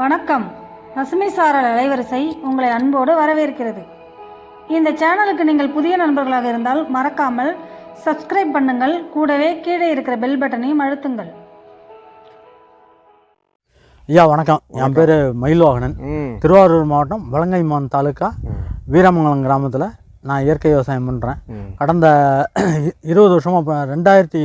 வணக்கம். பசுமை சாரல் அலைவரிசை உங்களை அன்போடு வரவேற்கிறது. இந்த சேனலுக்கு நீங்கள் புதிய நண்பர்களாக இருந்தால் மறக்காமல் சப்ஸ்கிரைப் பண்ணுங்கள். கூடவே கீழே இருக்கிற பெல் பட்டனையும் அழுத்துங்கள். ஐயா வணக்கம். என் பேர் மயில்வாகனன் திருவாரூர் மாவட்டம் வலங்கைமான் தாலுக்கா வீரமங்கலம் கிராமத்தில் நான் இயற்கை விவசாயம் பண்ணுறேன். கடந்த இருபது வருஷமாக ரெண்டாயிரத்தி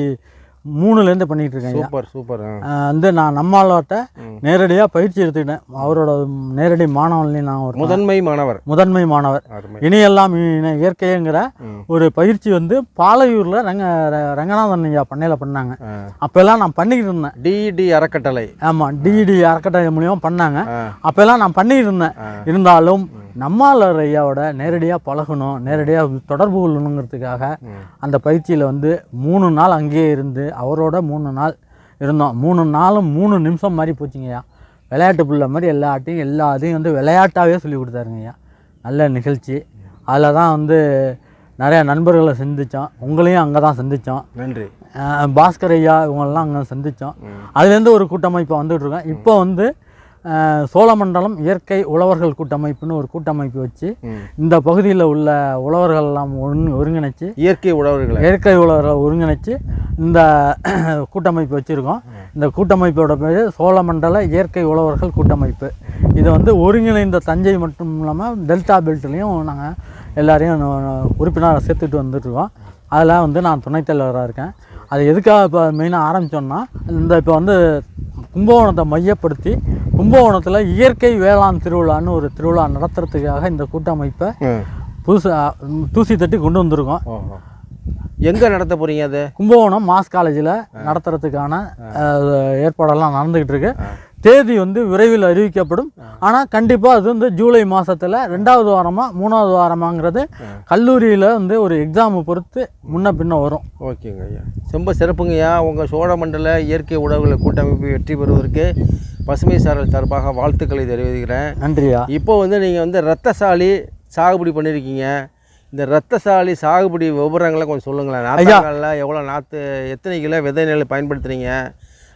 மூணுலேருந்து பண்ணிகிட்டு இருக்கேன் ஐயா சூப்பர் சூப்பர் வந்து நான் நம்மாழ்வார்ட்ட நேரடியாக பயிற்சி எடுத்துக்கிட்டேன். அவரோட நேரடி மாணவன்லையும் நான் ஒரு முதன்மை மாணவர். முதன்மை மாணவர். இனியெல்லாம் இன இயற்கைங்கிற. ஒரு பயிற்சி வந்து பாலையூரில் ரங்க ரங்கநாதன் ஐயா பண்ணையில் பண்ணாங்க. அப்போல்லாம் நான் பண்ணிக்கிட்டு இருந்தேன். டிடி அறக்கட்டளை. ஆமாம் டிடி அறக்கட்டளை மூலியமாக பண்ணாங்க. அப்போல்லாம் நான் பண்ணிட்டு இருந்தேன். இருந்தாலும் நம்மாளர் ஐயாவோட நேரடியாக பழகணும் நேரடியாக தொடர்பு கொள்ளணுங்கிறதுக்காக அந்த பயிற்சியில் வந்து மூணு நாள் அங்கேயே இருந்து அவரோட மூணு நாள் இருந்தோம். மூணு நாளும் மூணு நிமிஷம் மாதிரி போச்சுங்கய்யா விளையாட்டு பிள்ளை மாதிரி எல்லாத்தையும் எல்லாத்தையும் வந்து விளையாட்டாகவே சொல்லி கொடுத்தாருங்கய்யா நல்ல நிகழ்ச்சி. அதில் தான் வந்து நிறையா நண்பர்களை சந்தித்தோம். உங்களையும் அங்கே தான் சந்தித்தோம். நன்றி. பாஸ்கர் ஐயா இவங்கெல்லாம் அங்கே சந்தித்தோம். அதுலேருந்து ஒரு கூட்டமைப்பு வந்துகிட்ருக்கோம் இப்போ வந்து சோழமண்டலம் இயற்கை உழவர்கள் கூட்டமைப்புன்னு ஒரு கூட்டமைப்பு வச்சு. இந்த பகுதியில் உள்ள உழவர்கள் எல்லாம் ஒருங் ஒருங்கிணைச்சு இயற்கை உழவர்களை. இயற்கை உழவர்களை ஒருங்கிணைச்சு இந்த கூட்டமைப்பு வச்சுருக்கோம். இந்த கூட்டமைப்போட பேர் சோழமண்டல இயற்கை உழவர்கள் கூட்டமைப்பு. இது வந்து ஒருங்கிணைந்த தஞ்சை மட்டும் இல்லாமல் டெல்டா பெல்ட்லேயும் நாங்கள் எல்லாரையும் உறுப்பினராக சேர்த்துட்டு வந்துட்டுருக்கோம். அதில் வந்து நான் துணைத் தலைவராக இருக்கேன். அது எதுக்காக இப்போ மெயினாக ஆரம்பித்தோன்னா இந்த இப்போ வந்து கும்பகோணத்தை மையப்படுத்தி கும்பகோணத்தில் இயற்கை வேளாண் திருவிழான்னு ஒரு திருவிழா நடத்துறதுக்காக இந்த கூட்டமைப்பை ம். புதுசு தூசி தட்டி கொண்டு வந்திருக்கோம். எங்கே நடத்த போறீங்க அது? கும்பகோணம் மாஸ் காலேஜில் நடத்துறதுக்கான ஏற்பாடெல்லாம் நடந்துக்கிட்டு இருக்கு. தேதி வந்து விரைவில் அறிவிக்கப்படும். ஆனால் கண்டிப்பாக அது வந்து ஜூலை மாதத்தில் ரெண்டாவது வாரமாக மூணாவது வாரமாங்கிறது கல்லூரியில் வந்து ஒரு எக்ஸாமை பொறுத்து முன்ன பின்ன வரும். ஓகேங்க ஐயா. ரொம்ப சிறப்புங்கய்யா உங்கள் சோழமண்டல இயற்கை உழவுகளை கூட்டமைப்பு வெற்றி பெறுவதற்கு பசுமை சாரல் சார்பாக வாழ்த்துக்களை தெரிவிக்கிறேன். நன்றியா இப்போ வந்து நீங்கள் வந்து ரத்தசாலி சாகுபடி பண்ணியிருக்கீங்க இந்த ரத்தசாலி சாகுபடி விவரங்களை கொஞ்சம் சொல்லுங்களேன். நாற்றுகளில் எவ்வளோ நாற்று எத்தனை கிலோ விதை நெல் பயன்படுத்துறீங்க?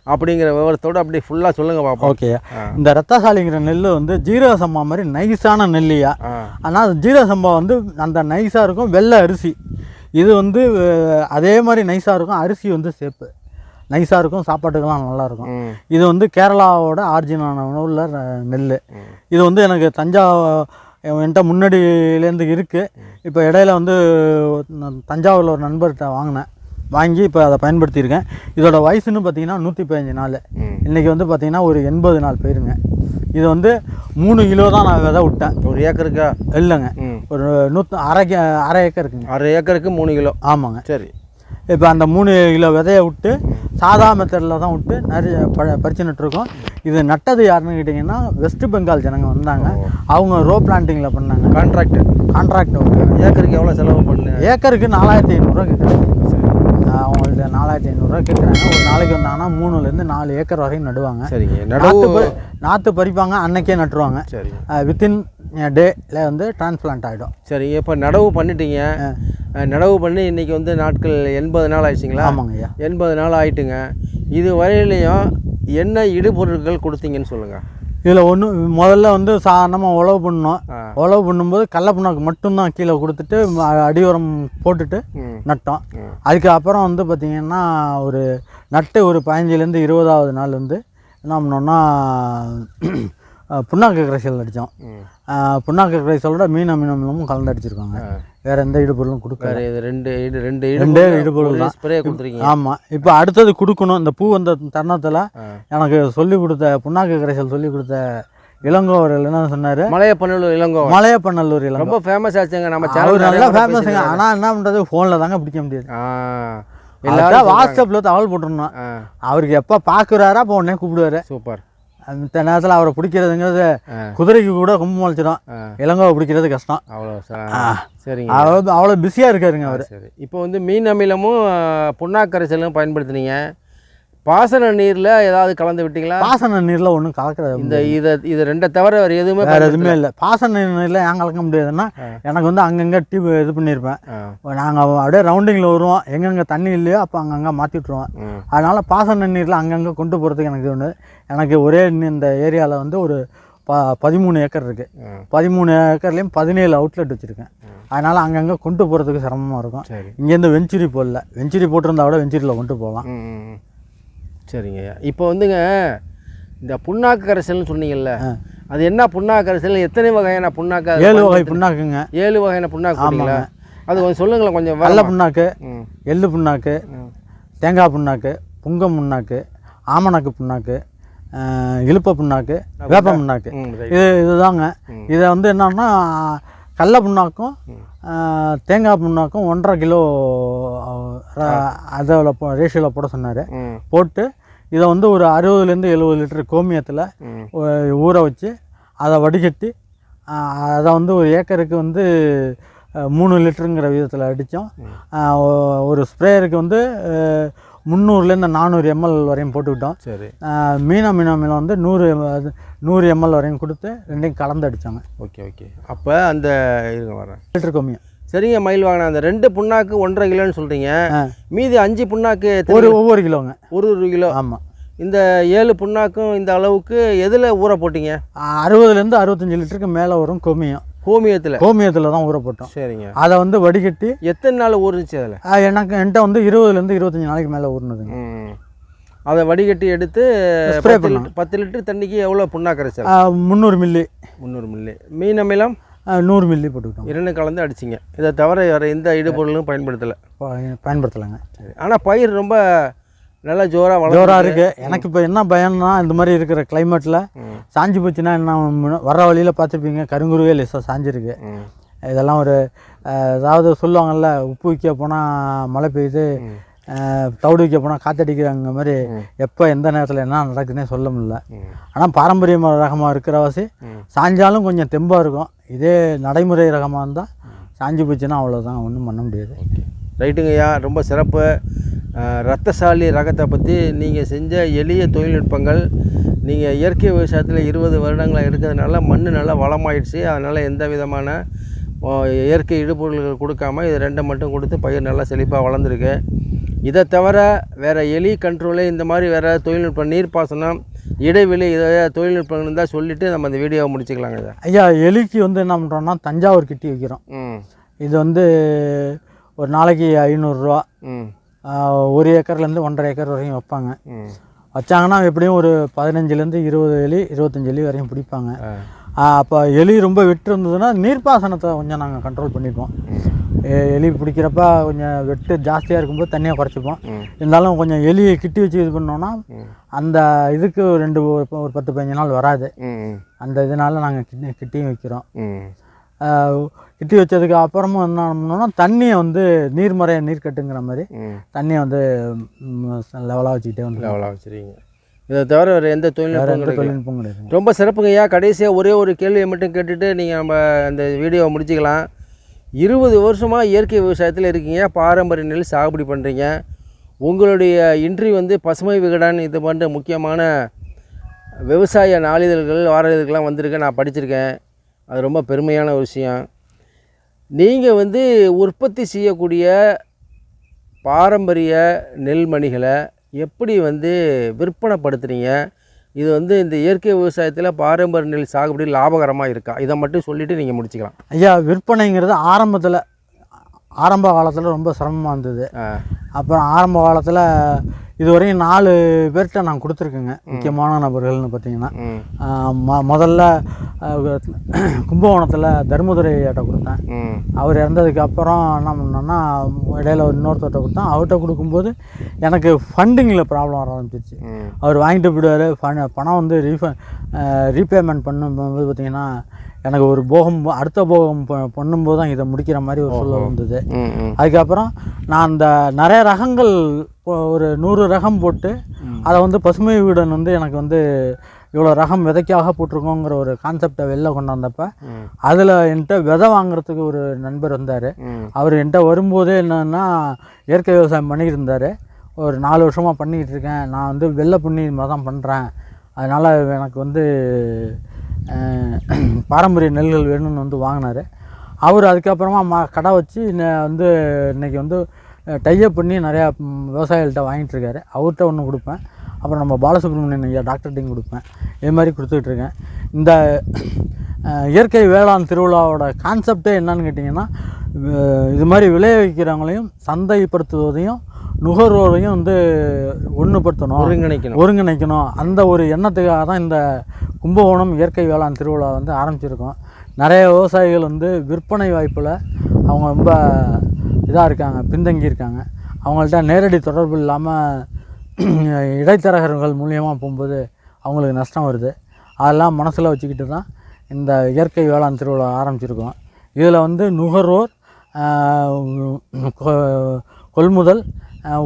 அப்படிங்கிற விவரத்தோடு அப்படியே ஃபுல்லாக சொல்லுங்கள் பார்ப்போம் ஓகே. இந்த ரத்தசாலிங்கிற நெல் வந்து ஜீரக சம்பா மாதிரி நைஸான நெல்லியா? ஆனால் ஜீரக சம்பா வந்து அந்த நைஸாக இருக்கும் வெள்ளை அரிசி. இது வந்து அதே மாதிரி நைஸாக இருக்கும் அரிசி வந்து சேப்பு. நைஸாக இருக்கும் சாப்பாட்டுக்கெல்லாம் நல்லா இருக்கும். ம். இது வந்து கேரளாவோட ஆர்ஜினான உணவுல ர- நெல் இது வந்து எனக்கு தஞ்சா என்கிட்ட முன்னாடியிலேருந்து இருக்குது இப்போ இடையில வந்து தஞ்சாவூரில் ஒரு நண்பர்கிட்ட வாங்கினேன். வாங்கி இப்போ அதை பயன்படுத்தியிருக்கேன். இதோட வயசுன்னு பார்த்தீங்கன்னா நூற்றி பதினஞ்சு நாள். இன்றைக்கி வந்து பார்த்தீங்கன்னா ஒரு எண்பது நாள் போயிருங்க. இது வந்து மூணு கிலோ தான் நான் விதை விட்டேன். ஒரு ஏக்கருக்கா? இல்லைங்க. ஒரு நூற்று அரை அரை ஏக்கர் இருக்குங்க. அரை ஏக்கருக்கு மூணு கிலோ. ஆமாங்க. சரி. இப்போ அந்த மூணு கிலோ விதையை விட்டு சாதா மெத்தடில் தான் விட்டு நிறைய ப பறிச்சு நட்டுருக்கோம் இது நட்டது யாருன்னு கேட்டிங்கன்னா வெஸ்ட் பெங்கால் ஜனங்க வந்தாங்க. அவங்க ரோ பிளான்டிங்கில் பண்ணாங்க. கான்ட்ராக்ட் கான்ட்ராக்ட் ஏக்கருக்கு எவ்வளோ செலவு பண்ணு? ஏக்கருக்கு நாலாயிரத்தி ஐநூறுரூவா கேட்குறாங்க அவங்கள்ட்ட நாலாயிரத்தி ஐநூறுரூவா கேட்குறாங்க ஒரு நாளைக்கு வந்தாங்கன்னா மூணுலேருந்து நாலு ஏக்கர் வரையும் நடுவாங்க. சரிங்க. நாற்று நாற்று பறிப்பாங்க அன்னைக்கே நட்டுருவாங்க. சரிங்க. வித்தின் டேல வந்து டிரான்ஸ்பிளான்ட் ஆகிடும் சரிங்க இப்போ நடவு பண்ணிட்டீங்க. நடவு பண்ணி இன்னைக்கு வந்து நாட்கள் எண்பது நாள் ஆயிடுச்சுங்களா? ஆமாங்க ஐயா. எண்பது நாள் ஆயிட்டுங்க. இது வரையிலையும் என்ன இடுபொருட்கள் கொடுத்தீங்கன்னு சொல்லுங்கள் இதில் ஒன்று முதல்ல வந்து சாதாரணமாக உழவு பண்ணோம். உழவு பண்ணும்போது கடல புண்ணாக்கு மட்டும்தான் கீழே கொடுத்துட்டு அடி உரம் போட்டுட்டு நட்டோம். ம். அதுக்கு அப்புறம் வந்து பார்த்திங்கன்னா ஒரு நட்டு ஒரு பதினஞ்சுலேருந்து இருபதாவது நாள் வந்து என்ன பண்ணோம்னா அஹ், புண்ணாக்கு கரைசல் அடித்தோம். புண்ணாக்கு கரைசலோட மீன் அமினமும் கலந்து அடிச்சிருக்காங்க. வேறு எந்த இடுபொருளும் கொடுக்கல. இது ரெண்டு ரெண்டு ரெண்டே இடுபொருள் தான். ஸ்ப்ரே கொடுத்துருக்கீங்க. ஆமாம் இப்போ அடுத்தது கொடுக்கணும். இந்த பூ வந்த தருணத்தில். எனக்கு சொல்லி கொடுத்த புண்ணாக்கு கரைசல் சொல்லி கொடுத்த இளங்கோவர்கள் என்ன சொன்னார். மலையப்பநல்லூர் இளங்கோ. மலையப்பநல்லூர் இளங்கோ. ரொம்ப ஃபேமஸ் ஆச்சுங்க. நம்ம சேனல் நல்லா ஃபேமஸுங்க ஆனால் என்ன பண்ணுறது ஃபோனில் தாங்க பிடிக்க முடியாது. எல்லாரும் வாட்ஸ்அப்பில் தகவல் போட்டுருந்தோம் அவருக்கு எப்போ பார்க்குறாரோ அப்போ உடனே கூப்பிடுவாரு. சூப்பர். அந்த நேரத்தில் அவரை பிடிக்கிறதுங்கிறது. குதிரைக்கு கூட கும்பு முளைச்சிடும். இளங்கோவை பிடிக்கிறது கஷ்டம். அவ்வளோ சரிங்க. அவ்வளோ பிஸியாக இருக்காருங்க அவர். இப்போ வந்து மீன் அமிலமும் புண்ணாக்கரைசலும் பயன்படுத்துனீங்க. பாசன நீரில் ஏதாவது கலந்து விட்டீங்களா? பாசன நீரில் ஒன்றும் கலக்கிற இந்த இதை இது ரெண்டை தவிர வேறு எதுவுமே வேறு எதுவுமே இல்லை. பாசன நீரில் ஏன் கலக்க முடியாதுன்னா எனக்கு வந்து அங்கங்கே டியூப் இது பண்ணியிருப்பேன். நாங்கள் அப்படியே ரவுண்டிங்கில் வருவோம். எங்கெங்கே தண்ணி இல்லையோ அப்போ அங்கங்கே மாற்றி விட்ருவோம் ம். அதனால் பாசன நீரில் அங்கங்கே கொண்டு போகிறதுக்கு எனக்கு ஒன்று எனக்கு ஒரே இந்த ஏரியாவில் வந்து ஒரு ப பதிமூணு ஏக்கர் இருக்குது. பதிமூணு ஏக்கர்லேயும் பதினேழு அவுட்லெட் வச்சுருக்கேன். அதனால் அங்கங்கே கொண்டு போகிறதுக்கு சிரமமாக இருக்கும். இங்கேருந்து வெஞ்சுரி போடல. வெஞ்சுரி போட்டிருந்தா கூட வெஞ்சுரியில் கொண்டு போகலாம். சரிங்க. இப்போ வந்துங்க இந்த புண்ணாக்கு கரைசல்னு சொன்னீங்கல்ல அது என்ன புண்ணாக்கு கரைசல் எத்தனை வகையான புண்ணாக்கு ஏழு வகை புண்ணாக்குங்க. ஏழு வகையான புண்ணாக்கு போட்டீங்களா அது கொஞ்சம் சொல்லுங்களேன் கொஞ்சம் விவரமா. புண்ணாக்கு எள்ளு புண்ணாக்கு. தேங்காய் புண்ணாக்கு புங்கம் புண்ணாக்கு ஆமணக்கு புண்ணாக்கு அஹ், இலுப்ப புண்ணாக்கு வேப்ப புண்ணாக்கு. இது இதுதாங்க. இதை வந்து என்னன்னா கடல புண்ணாக்கும் தேங்காய் புண்ணாக்கும் ஒன்றரை கிலோ அதில் ரேஷியோவில் போட சொன்னார். போட்டு இதை வந்து ஒரு அறுபதுலேருந்து எழுபது லிட்டர் கோமியத்தில் ஊற வச்சு அதை வடிகட்டி அதை வந்து ஒரு ஏக்கருக்கு வந்து மூணு லிட்டருங்கிற விதத்தில் அடித்தோம். ஒரு ஸ்ப்ரேயருக்கு வந்து முந்நூறுலேருந்து நானூறு எம்எல் வரையும் போட்டுக்கிட்டோம் சரி. அஹ், மீனா மீனாமில் வந்து நூறு நூறு எம்எல் வரையும் கொடுத்து ரெண்டையும் கலந்து அடித்தாங்க ஓகே ஓகே. அப்போ அந்த வரேன். லிட்டர் கோமியம். சரிங்க மயில் வாங்கின அந்த ரெண்டு புண்ணாக்கு ஒன்றரை கிலோன்னு சொல்கிறீங்க. மீதி அஞ்சு புண்ணாக்கு ஒரு ஒவ்வொரு கிலோங்க. ஒரு ஒரு கிலோ. ஆமாம் இந்த ஏழு புண்ணாக்கும் இந்த அளவுக்கு எதில் ஊற போட்டீங்க? அறுபதுலேருந்து அறுபத்தஞ்சு லிட்டருக்கு மேலே வரும் கோமியம். கோமியத்தில்? கோமியத்தில் தான் ஊற போட்டோம். சரிங்க. அதை வந்து வடிகட்டி எத்தனை நாள் ஊறுச்சு அதில்? எனக்கு என்கிட்ட வந்து இருபதுலேருந்து இருபத்தஞ்சி நாளைக்கு மேலே ஊறினதுங்க. அதை வடிகட்டி எடுத்து பத்து லிட்டர் பத்து லிட்டர் தண்ணிக்கு எவ்வளோ புண்ணா கரைச்சல் முந்நூறு மில்லி. முந்நூறு மில்லி. மீன் அமிலம்? நூறு மில்லி போட்டுக்கிட்டோம். இரண்டு கலந்து அடிச்சிங்க. இதை தவிர வேறு எந்த இடுபொருளும் பயன்படுத்தலை. பயன்படுத்தலைங்க. ஆனால் பயிர் ரொம்ப நல்லா ஜோராக ஜோராக இருக்குது எனக்கு இப்போ என்ன பயம்னா இந்த மாதிரி இருக்கிற கிளைமேட்டில். சாஞ்சு போச்சுன்னா என்ன வர்ற வழியில் பார்த்துருப்பீங்க கருங்குருவே லேசாக சாஞ்சிருக்கு. இதெல்லாம் ஒரு அஹ், அதாவது சொல்லுவாங்கல்ல உப்பு வைக்க போனால் மழை பெய்யுது தவிடு வைக்க போனால் காத்தடிக்கிறாங்க மாதிரி எப்போ எந்த நேரத்தில் என்ன நடக்குதுன்னே சொல்ல முடியல. ஆனால் பாரம்பரிய ரகமாக இருக்கிறவாசி ம். சாஞ்சாலும் கொஞ்சம் தெம்பாக இருக்கும். இதே நடைமுறை ரகமாக இருந்தால் சாஞ்சி போச்சுன்னா அவ்வளோதான் ஒன்றும் பண்ண முடியாது. ஓகே. ரைட்டுங்கய்யா ரொம்ப சிறப்பு. ரத்தசாலி ரகத்தை பற்றி நீங்கள் செஞ்ச எளிய தொழில்நுட்பங்கள் நீங்கள் இயற்கை விவசாயத்தில் இருபது வருடங்களாக இருக்கிறதுனால மண் நல்லா வளமாயிடுச்சு. அதனால் எந்த விதமான இயற்கை இடுபொருள்கள் கொடுக்காம இது ரெண்டை மட்டும் கொடுத்து பயிர் நல்லா செழிப்பாக வளர்ந்துருக்கு. இதை தவிர வேறு எலி கண்ட்ரோலு இந்த மாதிரி வேறு தொழில்நுட்பம் நீர்ப்பாசனம் இடைவெளி தொழில்நுட்பங்கள் இருந்தால் சொல்லிவிட்டு நம்ம இந்த வீடியோவை முடிச்சுக்கலாங்க இதை ஐயா எலிக்கு வந்து என்ன பண்ணுறோன்னா தஞ்சாவூர் கிட்டி வைக்கிறோம். இது வந்து ஒரு நாளைக்கு ஐநூறுரூவா. ஒரு ஏக்கர்லேருந்து ஒன்றரை ஏக்கர் வரையும் வைப்பாங்க. வச்சாங்கன்னா எப்படியும் ஒரு பதினஞ்சுலேருந்து இருபது எலி இருபத்தஞ்சு எலி வரையும் பிடிப்பாங்க. அப்போ எலி ரொம்ப வெட்டு இருந்ததுன்னா நீர்ப்பாசனத்தை கொஞ்சம் நாங்கள் கண்ட்ரோல் பண்ணிப்போம். எலி பிடிக்கிறப்ப கொஞ்சம் வெட்டு ஜாஸ்தியாக இருக்கும்போது தண்ணியை குறைச்சிப்போம். இருந்தாலும் கொஞ்சம் எலியை கிட்டி வச்சு இது பண்ணோன்னா. அந்த இதுக்கு ரெண்டு ஒரு பத்து பதினஞ்சு நாள் வராது. அந்த இதனால நாங்கள் கிட்டி கிட்டியும் வைக்கிறோம். கிட்டி வச்சதுக்கு அப்புறமும் என்ன பண்ணோம்னா தண்ணியை வந்து நீர்மறைய நீர் கட்டுங்கிற மாதிரி தண்ணியை வந்து லெவலாக வச்சுக்கிட்டே வந்து லெவலாக வச்சுருக்கீங்க இதை தவிர வேறு எந்த தொழில்நுட்பம் கிடையாது. ரொம்ப சிறப்புங்கய்யா. கடைசியாக ஒரே ஒரு கேள்வியை மட்டும் கேட்டுட்டு நீங்கள் நம்ம அந்த வீடியோவை முடிச்சுக்கலாம். இருபது வருஷமாக இயற்கை விவசாயத்தில் இருக்கீங்க பாரம்பரிய நெல் சாகுபடி பண்ணுறீங்க உங்களுடைய இன்றி வந்து பசுமை விகடன் இது போன்ற முக்கியமான விவசாய நாளிதழ்கள் வார இதழ்கள்லாம் வந்திருக்கு நான் படிச்சிருக்கேன். அது ரொம்ப பெருமையான ஒரு விஷயம். நீங்கள் வந்து உற்பத்தி செய்யக்கூடிய பாரம்பரிய நெல்மணிகளை எப்படி வந்து விற்பனைப்படுத்துகிறீங்க இது வந்து இந்த இயற்கை விவசாயத்தில் பாரம்பரிய நெல் சாகுபடி லாபகரமாக இருக்கா? இதை மட்டும் சொல்லிவிட்டு நீங்கள் முடிச்சுக்கலாம். ஐயா விற்பனைங்கிறது ஆரம்பத்தில் ஆரம்ப காலத்தில் ரொம்ப சிரமமாக இருந்தது. அப்புறம் ஆரம்ப காலத்தில் இதுவரையும் நாலு பேர்கிட்ட நான் கொடுத்துருக்கேங்க. முக்கியமான நபர்கள்னு பார்த்தீங்கன்னா ம். முதல்ல கும்பகோணத்தில் தர்மதுரை ஐயாட்ட கொடுத்தேன். அவர் இறந்ததுக்கு அப்புறம் என்ன பண்ணோன்னா இடையில ஒரு இன்னொருத்தர்கிட்ட கொடுத்தேன். அவர்கிட்ட கொடுக்கும்போது எனக்கு ஃபண்டிங்கில் ப்ராப்ளம் வர ஆரம்பிச்சிருச்சு. அவர் வாங்கிட்டு போயிடுவார். பண பணம் வந்து ரீஃப ரீபேமெண்ட் பண்ணும்போது பார்த்தீங்கன்னா எனக்கு ஒரு போகம் அடுத்த போகம் பண்ணும்போது தான் இதை முடிக்கிற மாதிரி ஒரு சூழல் வந்தது. அதுக்கப்புறம் நான் அந்த நிறைய ரகங்கள் ஒரு நூறு ரகம் போட்டு அதை வந்து பசுமை வீடன் வந்து எனக்கு வந்து இவ்வளோ ரகம் விதைக்காக போட்டிருக்கோங்கிற ஒரு கான்செப்டை வெளில கொண்டு வந்தப்போ. அதில் என்கிட்ட விதை வாங்குறதுக்கு ஒரு நண்பர் வந்தார். அவர் என்கிட்ட வரும்போதே என்னன்னா இயற்கை விவசாயம் பண்ணிட்டு இருந்தார் ஒரு நாலு வருஷமாக பண்ணிக்கிட்டு இருக்கேன் நான் வந்து வெள்ளை புண்ணி தான் பண்ணுறேன் அதனால் எனக்கு வந்து பாரம்பரிய நெல்கள் வேணும்னு வந்து வாங்கினார். அவர் அதுக்கப்புறமா மா கடை வச்சு வந்து இன்றைக்கி வந்து டைஅப் பண்ணி நிறையா விவசாயிகள்கிட்ட வாங்கிட்டுருக்காரு அவர்கிட்ட ஒன்று கொடுப்பேன். அப்புறம் நம்ம பாலசுப்ரமணியன் ஐயா டாக்டர்கிட்டையும் கொடுப்பேன். இது மாதிரி கொடுத்துட்ருக்கேன் இந்த இயற்கை வேளாண் திருவிழாவோட கான்செப்டே என்னன்னு கேட்டிங்கன்னா இது மாதிரி விளைய வைக்கிறவங்களையும் சந்தைப்படுத்துவதையும் நுகர்வோரையும் வந்து ஒன்றுபடுத்தணும் ஒருங்கிணைக்கணும். ஒருங்கிணைக்கணும். அந்த ஒரு எண்ணத்துக்காக தான் இந்த கும்பகோணம் இயற்கை வேளாண் திருவிழா வந்து ஆரம்பிச்சிருக்கோம். நிறைய விவசாயிகள் வந்து விற்பனை வாய்ப்பில் அவங்க ரொம்ப இதாக இருக்காங்க பின்தங்கி இருக்காங்க. அவங்கள்ட்ட நேரடி தொடர்பு இல்லாமல் இடைத்தரகர்கள் மூலியமாக போகும்போது அவங்களுக்கு நஷ்டம் வருது. அதெல்லாம் மனசில் வச்சுக்கிட்டு தான் இந்த இயற்கை வேளாண் திருவிழா ஆரம்பிச்சிருக்கோம். இதில் வந்து நுகர்வோர் கொள்முதல்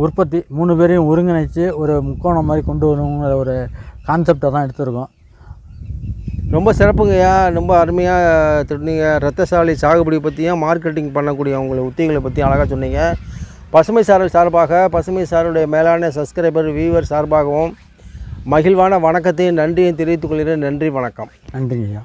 உற்பத்தி. மூணு பேரையும் ஒருங்கிணைச்சு ஒரு முக்கோணம் மாதிரி கொண்டு வரணுங்கிற ஒரு கான்செப்டை தான் எடுத்திருக்கோம். ரொம்ப சிறப்புங்கய்யா. ரொம்ப அருமையாக சொன்னீங்க ரத்தசாலி சாகுபடி பற்றியும் மார்க்கெட்டிங் பண்ணக்கூடிய உங்களை உத்திகளை பற்றி அழகாக சொன்னீங்க. பசுமை சாரல் சார்பாக பசுமை சாரலுடைய மேலான சப்ஸ்கிரைபர் வியூவர் சார்பாகவும் மகிழ்வான வணக்கத்தையும் நன்றியும் தெரிவித்துக் கொள்கிறேன். நன்றி வணக்கம். நன்றிங்க ஐயா